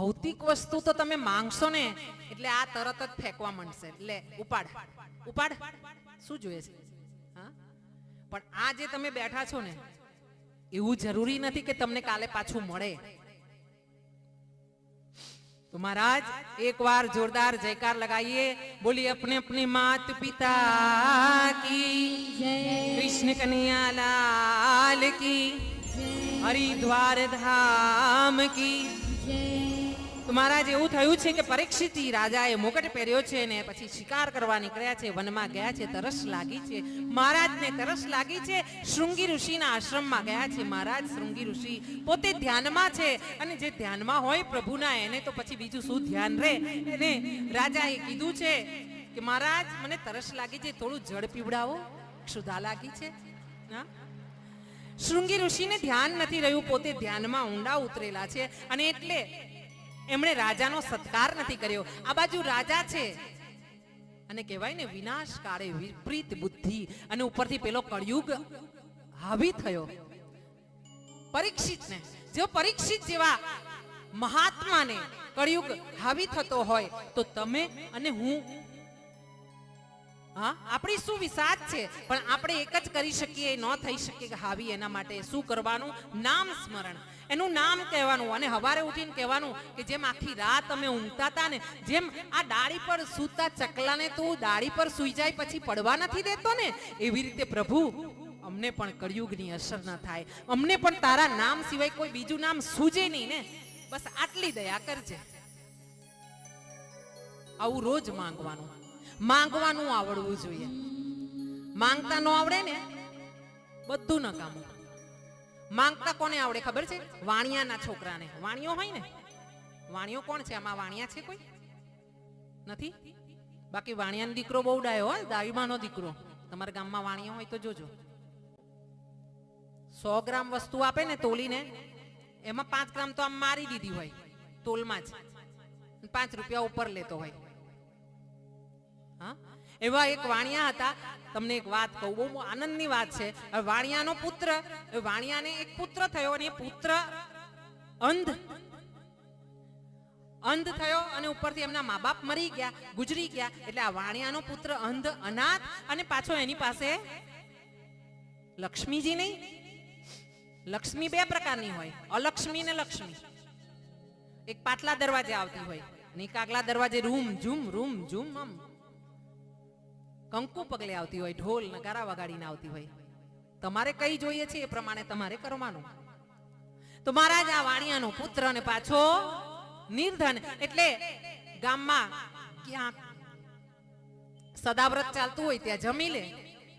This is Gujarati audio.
ભૌતિક વસ્તુ તો તમે માંગશો ને, એટલે આ તરત જ ફેંકવા માંડશે. એટલે ઉપાડ. ઉપાડ. શું જોઈએ છે? પણ આ જે તમે બેઠા છો ને, એવું જરૂરી નથી કે તમને કાલે પાછું મળે. તો મહારાજ એક વાર જોરદાર જયકાર લગાવીએ. બોલી, અપને અપની માત પિતા કી કૃષ્ણ કનૈયા લાલ કી. હરિદ્વાર ધામ કી તો મહારાજ, એવું થયું છે કે પરીક્ષિત રાજાએ મુકટ પહેર્યો છે ને પછી શિકાર કરવા નીકળ્યા છે, વનમાં ગયા છે, તરસ લાગી છે. મહારાજને તરસ લાગી છે, શૃંગી ઋષિના આશ્રમમાં ગયા છે. મહારાજ, શૃંગી ઋષિ પોતે ધ્યાનમાં છે અને જે ધ્યાનમાં હોય પ્રભુના, એને તો પછી બીજું શું ધ્યાન રહે? એને રાજાએ કીધું છે કે, મહારાજ, મને તરસ લાગી છે, થોડું જળ પીવડાવો. ક્ષુધા લાગી છે. હા? શૃંગી ઋષિને ધ્યાન નથી રહ્યું, પોતે ધ્યાનમાં ઊંડા ઉતરેલા છે અને એટલે એમણે રાજાનો સત્કાર નથી કર્યો. આ બાજુ રાજા છે. અને કહેવાય ને વિનાશ કાળે વિપરીત બુદ્ધિ અને ઉપરથી પેલો કળયુગ હાવી થયો. પરીક્ષિતને જો પરીક્ષિત જેવા મહાત્માને કળિયુગ હાવી થતો હોય, તો તમે અને હું હા, આપણી શું વિસાદ છે? પણ આપણે એક જ કરી શકીએ, ન થઈ શકીએ કે હાવી એના માટે શું કરવાનું? નામ સ્મરણ. એનું નામ કહેવાનું અને હવારે ઉઠીને કહેવાનું કે જેમ આખી રાત અમે ઊંઘતા હતા ને, જેમ આ ડાળી પર સૂતા ચકલાને તું ડાળી પર સૂઈ જાય પછી પડવા નથી દેતો ને, એવી રીતે પ્રભુ, અમને પણ કળિયુગની અસર ન થાય. અમને પણ તારા નામ સિવાય કોઈ બીજું નામ સૂજે નહીં ને. બસ આટલી દયા કરજે. આવું રોજ માંગવાનું. માંગવાનું આવડવું જોઈએ. માંગતા ન આવડે ને, બધું નકામું માંગતા કોને આવડે ખબર છે? વાણિયાના છોકરાને. વાણિયો હોય ને? વાણિયો કોણ છે? આમાં વાણિયા છે કોઈ? નથી? બાકી વાણિયાનો દીકરો બહુ ડાયો હોય દાવીમાનો દીકરો. તમારા ગામમાં વાણિયો હોય તો જોજો. સો ગ્રામ વસ્તુ આપે ને તોલીને, એમાં પાંચ ગ્રામ તો આમ મારી દીધી હોય, તોલમાં જ. પાંચ રૂપિયા ઉપર લેતો હોય. એવા એક વાણિયા હતા. તમને એક વાત કહું, બહુ આનંદની વાત છે. વાણિયાનો પુત્ર વાણિયાને એક પુત્ર થયો અને એ પુત્ર અંધ અંધ થયો અને ઉપરથી એમના મા બાપ મરી ગયા, ગુજરી ગયા. એટલે આ વાણિયાનો પુત્ર અંધ, અનાથ અને પાછો એની પાસે લક્ષ્મીજી નહીં. લક્ષ્મી બે પ્રકારની હોય. અલક્ષ્મી ને લક્ષ્મી. એક પાટલા દરવાજે આવતી હોય અને એક આગલા દરવાજે રૂમ, ઝૂમ રૂમ, ઝૂમ, આમ. કંકુ પગલે આવતી હોય, ઢોલ નગારા વગાડીને આવતી હોય. તમારે કઈ જોઈએ છે એ પ્રમાણે તમારે કરવાનું. તો મહારાજ, આ વાણિયાનો પુત્ર અને પાછો નિર્ધન. એટલે ગામમાં ક્યાં સદાવ્રત ચાલતું હોય, ત્યાં જમી લે.